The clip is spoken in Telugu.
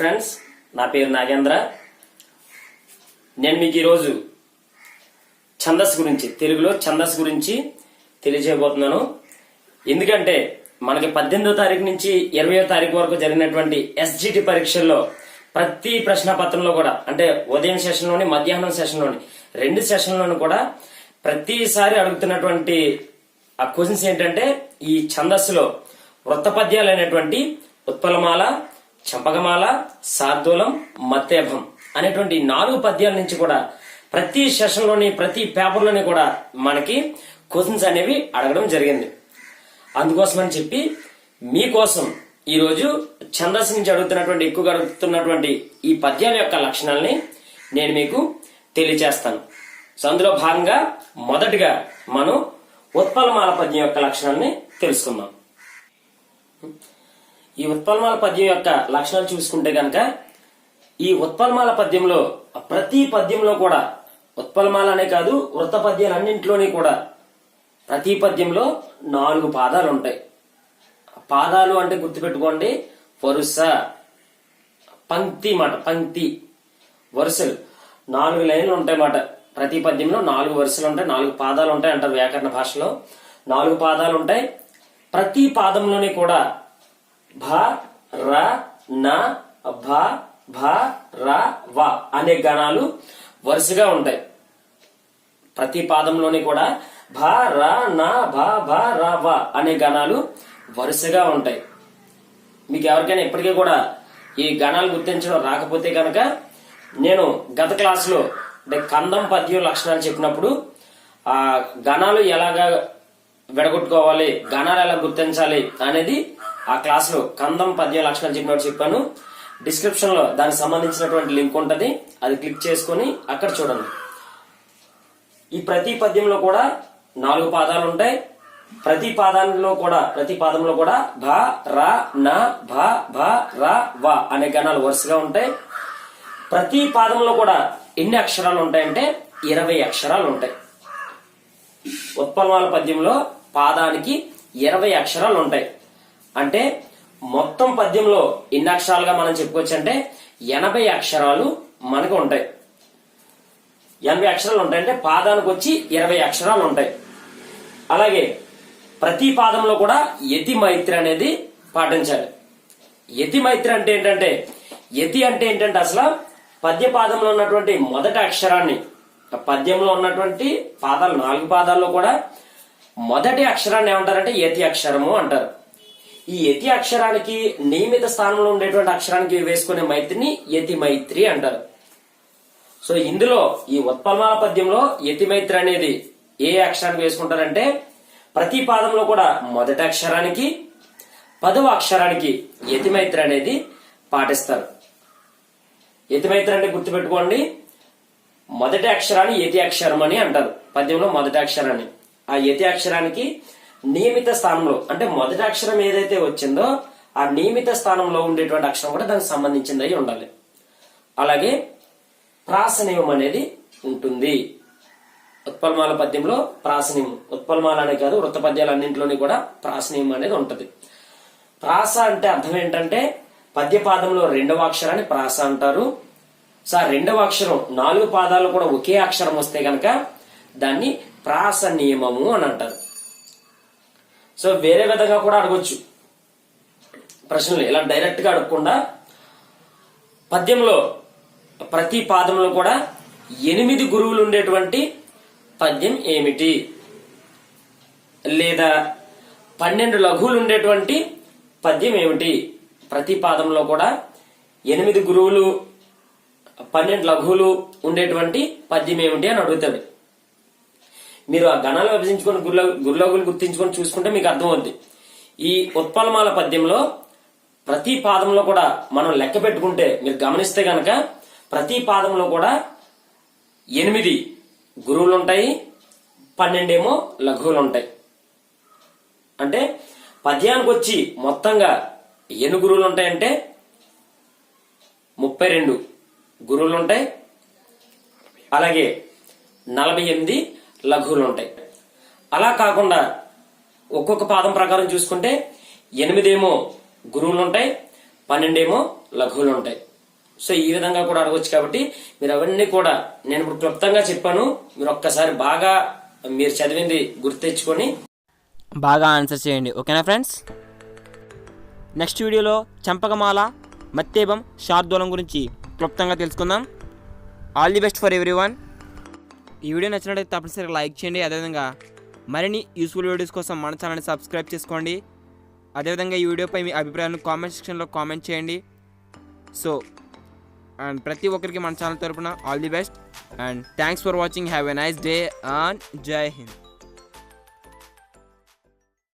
ఫ్రెండ్స్ నా పేరు నాగేంద్ర. నేను మీకు ఈరోజు ఛందస్సు గురించి తెలుగులో ఛందస్సు గురించి తెలియజేయబోతున్నాను. ఎందుకంటే మనకి పద్దెనిమిదో తారీఖు నుంచి ఇరవయో తారీఖు వరకు జరిగినటువంటి ఎస్జిటి పరీక్షల్లో ప్రతి ప్రశ్న పత్రంలో కూడా అంటే ఉదయం సెషన్లోని మధ్యాహ్నం సెషన్లోని రెండు సెషన్లోని కూడా ప్రతిసారి అడుగుతున్నటువంటి ఆ క్వశ్చన్స్ ఏంటంటే ఈ ఛందస్సులో వృత్తపద్యాలు అనేటువంటి ఉత్పలమాల చంపకమాల శార్దూలం మత్తేభం అనేటువంటి నాలుగు పద్యాల నుంచి కూడా ప్రతి సెషన్లోని ప్రతి పేపర్లోని కూడా మనకి క్వశ్చన్స్ అనేవి అడగడం జరిగింది. అందుకోసమని చెప్పి మీకోసం ఈరోజు ఛందస్సు నుంచి అడుగుతున్నటువంటి ఎక్కువగా అడుగుతున్నటువంటి ఈ పద్యాల యొక్క లక్షణాలని నేను మీకు తెలియజేస్తాను సో అందులో భాగంగా మొదటిగా మనం ఉత్పలమాల పద్యం యొక్క లక్షణాలని తెలుసుకుందాం. ఈ ఉత్పల్మాల పద్యం యొక్క లక్షణాలు చూసుకుంటే గనక ఈ ఉత్పల్మాల పద్యంలో ప్రతి పద్యంలో కూడా ఉత్పలమాల అనే కాదు వృత్త పద్యాలన్నింటిలోని కూడా ప్రతి పద్యంలో నాలుగు పాదాలు ఉంటాయి. పాదాలు అంటే గుర్తుపెట్టుకోండి వరుస పంక్తి మాట పంక్తి వరుసలు. నాలుగు లైన్లు ఉంటాయి ప్రతి పద్యంలో నాలుగు వరుసలు ఉంటాయి నాలుగు పాదాలు ఉంటాయి అంటారు వ్యాకరణ భాషలో. నాలుగు పాదాలు ఉంటాయి. ప్రతి పాదంలోని కూడా భ ర న భ భ ర వ అనే గణాలు వరుసగా ఉంటాయి. ప్రతి పాదంలోని కూడా భ ర న భ భ ర వ అనే గణాలు వరుసగా ఉంటాయి. మీకు ఎవరికైనా ఇప్పటికీ కూడా ఈ గణాలు గుర్తించడం రాకపోతే కనుక నేను గత క్లాసులో అంటే కందం పద్యం లక్షణాలు చెప్పినప్పుడు ఆ గణాలు ఎలాగా విడగొట్టుకోవాలి గణాలు ఎలా గుర్తించాలి అనేది ఆ క్లాసులో కందం పద్య లక్షణాలు చెప్పినట్టు చెప్పాను. డిస్క్రిప్షన్లో దానికి సంబంధించినటువంటి లింక్ ఉంటుంది. అది క్లిక్ చేసుకొని అక్కడ చూడండి. ఈ ప్రతి పద్యంలో కూడా నాలుగు పాదాలు ఉంటాయి. ప్రతి పాదంలో కూడా ప్రతి పాదంలో కూడా భ ర న భ భ ర వ అనే గణాలు వరుసగా ఉంటాయి. ప్రతి పాదంలో కూడా ఎన్ని అక్షరాలు ఉంటాయంటే ఇరవై అక్షరాలు ఉంటాయి. ఉత్పలమాల పద్యంలో పాదానికి ఇరవై అక్షరాలు ఉంటాయి. అంటే మొత్తం పద్యంలో ఎన్ని అక్షరాలుగా మనం చెప్పుకోవచ్చు అంటే ఎనభై అక్షరాలు మనకు ఉంటాయి. ఎనభై అక్షరాలు ఉంటాయి అంటే పాదానికి వచ్చి ఇరవై అక్షరాలు ఉంటాయి. అలాగే ప్రతి పాదంలో కూడా యతి మైత్రి అనేది పాటించాలి. యతి మైత్రి అంటే ఏంటంటే యతి అంటే ఏంటంటే అసలు పద్య పాదంలో ఉన్నటువంటి మొదటి అక్షరాన్ని పద్యంలో ఉన్నటువంటి పాదాలు నాలుగు పాదాల్లో కూడా మొదటి అక్షరాన్ని ఏమంటారంటే యతి అక్షరము అంటారు. ఈ యతి అక్షరానికి నియమిత స్థానంలో ఉండేటువంటి అక్షరానికి వేసుకునే మైత్రిని యతి మైత్రి అంటారు. సో ఇందులో ఈ ఉత్పల్మాల పద్యంలో యతి మైత్రి అనేది ఏ అక్షరానికి వేసుకుంటారంటే ప్రతి పాదంలో కూడా మొదటి అక్షరానికి పదవ అక్షరానికి యతిమైత్రి అనేది పాటిస్తారు. యతిమైత్రి అంటే గుర్తుపెట్టుకోండి మొదటి అక్షరాన్ని యతి అక్షరం అని అంటారు. పద్యంలో మొదటి అక్షరాన్ని. ఆ యతి అక్షరానికి నియమిత స్థానంలో అంటే మొదటి అక్షరం ఏదైతే వచ్చిందో ఆ నియమిత స్థానంలో ఉండేటువంటి అక్షరం కూడా దానికి సంబంధించింది అయి ఉండాలి. అలాగే ప్రాసనియం అనేది ఉంటుంది. ఉత్పల్మాల పద్యంలో ప్రాసనియం ఉత్పల్మాల అనే కాదు వృత్త పద్యాలన్నింటిలోని కూడా ప్రాసనియం అనేది ఉంటుంది. ప్రాస అంటే అర్థం ఏంటంటే పద్యపాదంలో రెండవ అక్షరాన్ని ప్రాస అంటారు. సార్ రెండవ అక్షరం నాలుగు పాదాలు కూడా ఒకే అక్షరం వస్తే గనక దాన్ని ప్రాస నియమము అని అంటారు. సో వేరే విధంగా కూడా అడగొచ్చు. ప్రశ్నలు ఇలా డైరెక్ట్గా అడగకుండా పద్యంలో ప్రతి పాదంలో కూడా ఎనిమిది గురువులు ఉండేటువంటి పద్యం ఏమిటి? లేదా పన్నెండు లఘువులు ఉండేటువంటి పద్యం ఏమిటి? ప్రతి పాదంలో కూడా ఎనిమిది గురువులు పన్నెండు లఘువులు ఉండేటువంటి పద్యం ఏమిటి అని అడుగుతాడు. మీరు ఆ గణాలు విభజించుకొని గుర్ల గుర్లోగులు గుర్తించుకొని చూసుకుంటే మీకు అర్థమవుద్ది. ఈ ఉత్పలమాల పద్యంలో ప్రతి పాదంలో కూడా మనం లెక్క పెట్టుకుంటే మీరు గమనిస్తే గనక ప్రతి పాదంలో కూడా ఎనిమిది గురువులు ఉంటాయి పన్నెండేమో లఘువులు ఉంటాయి అంటే పద్యానికి వచ్చి మొత్తంగా ఎన్ని గురువులు ఉంటాయంటే ముప్పై రెండు గురువులు ఉంటాయి అలాగే నలభై ఎనిమిది లఘువులు ఉంటాయి. అలా కాకుండా ఒక్కొక్క పాదం ప్రకారం చూసుకుంటే ఎనిమిదేమో గురువులు ఉంటాయి పన్నెండేమో లఘువులు ఉంటాయి. సో ఈ విధంగా కూడా అడగొచ్చు కాబట్టి మీరు అవన్నీ కూడా నేను ఇప్పుడు క్లుప్తంగా చెప్పాను. మీరు ఒక్కసారి బాగా మీరు చదివింది గుర్తు తెచ్చుకొని బాగా ఆన్సర్ చేయండి. ఓకేనా ఫ్రెండ్స్? నెక్స్ట్ వీడియోలో చంపకమాల మత్తేబం శార్దూలం గురించి క్లుప్తంగా తెలుసుకుందాం. All the best for everyone ఈ వీడియో నచ్చినట్లయితే తప్పనిసరిగా లైక్ చేయండి. అదేవిధంగా మరిన్ని యూస్ఫుల్ వీడియోస్ కోసం మన ఛానల్ని సబ్స్క్రైబ్ చేసుకోండి. అదేవిధంగా ఈ వీడియోపై మీ అభిప్రాయాలను కామెంట్ సెక్షన్లో కామెంట్ చేయండి. సో అండ్ ప్రతి ఒక్కరికి మన ఛానల్ తరపున all the best and thanks for watching have a nice day and Jai Hind